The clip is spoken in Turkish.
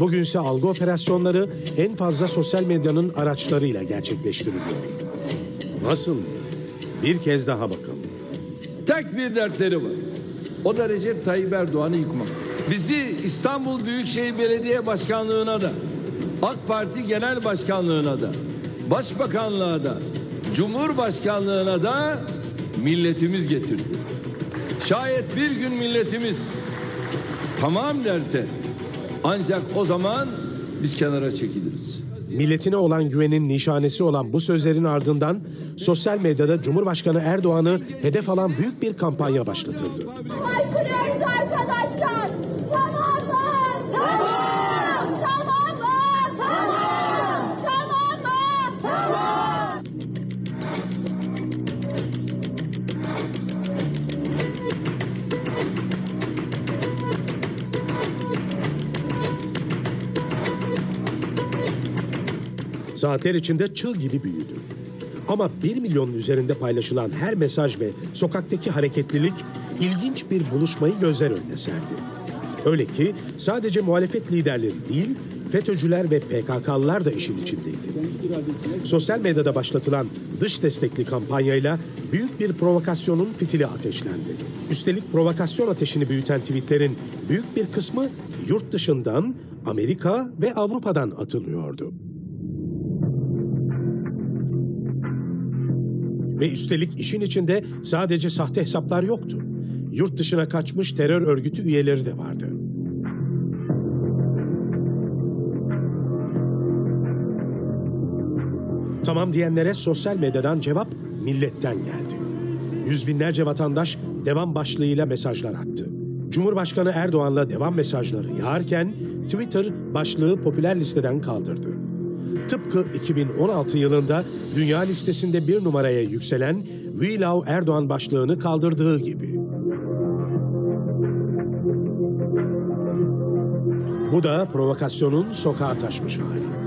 Bugünse algı operasyonları en fazla sosyal medyanın araçlarıyla gerçekleştiriliyor. Nasıl? Bir kez daha bakalım. Tek bir dertleri var. O da Recep Tayyip Erdoğan'ı yıkmak. Bizi İstanbul Büyükşehir Belediye Başkanlığı'na da, AK Parti Genel Başkanlığı'na da, Başbakanlığa da, Cumhurbaşkanlığı'na da milletimiz getirdi. Şayet bir gün milletimiz tamam derse ancak o zaman biz kenara çekiliriz. Milletine olan güvenin nişanesi olan bu sözlerin ardından sosyal medyada Cumhurbaşkanı Erdoğan'ı hedef alan büyük bir kampanya başlatıldı. Haykırıyoruz arkadaşlar. Saatler içinde çığ gibi büyüdü. Ama 1 milyonun üzerinde paylaşılan her mesaj ve sokaktaki hareketlilik ilginç bir buluşmayı gözler önüne serdi. Öyle ki sadece muhalefet liderleri değil, FETÖ'cüler ve PKK'lılar da işin içindeydi. Sosyal medyada başlatılan dış destekli kampanyayla büyük bir provokasyonun fitili ateşlendi. Üstelik provokasyon ateşini büyüten tweetlerin büyük bir kısmı yurt dışından, Amerika ve Avrupa'dan atılıyordu. Ve üstelik işin içinde sadece sahte hesaplar yoktu. Yurt dışına kaçmış terör örgütü üyeleri de vardı. Tamam diyenlere sosyal medyadan cevap milletten geldi. Yüz binlerce vatandaş devam başlığıyla mesajlar attı. Cumhurbaşkanı Erdoğan'la devam mesajları yağarken Twitter başlığı popüler listeden kaldırdı. Tıpkı 2016 yılında dünya listesinde bir numaraya yükselen Love Erdoğan başlığını kaldırdığı gibi. Bu da provokasyonun sokağa taşmış hali.